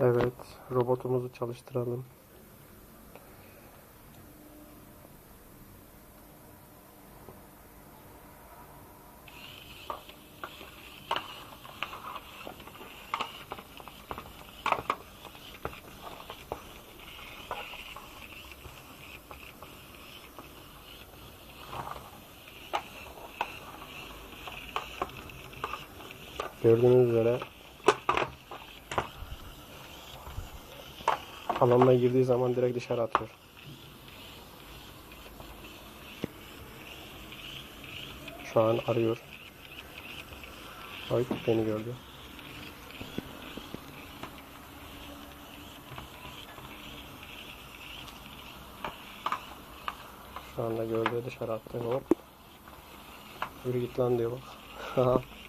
Evet, robotumuzu çalıştıralım. Gördüğünüz üzere alanına girdiği zaman direkt dışarı atıyor. Şu an arıyor. Ay beni gördü. Şu anda gördü dışarı attı. Hop. Yürü git lan diyor bak.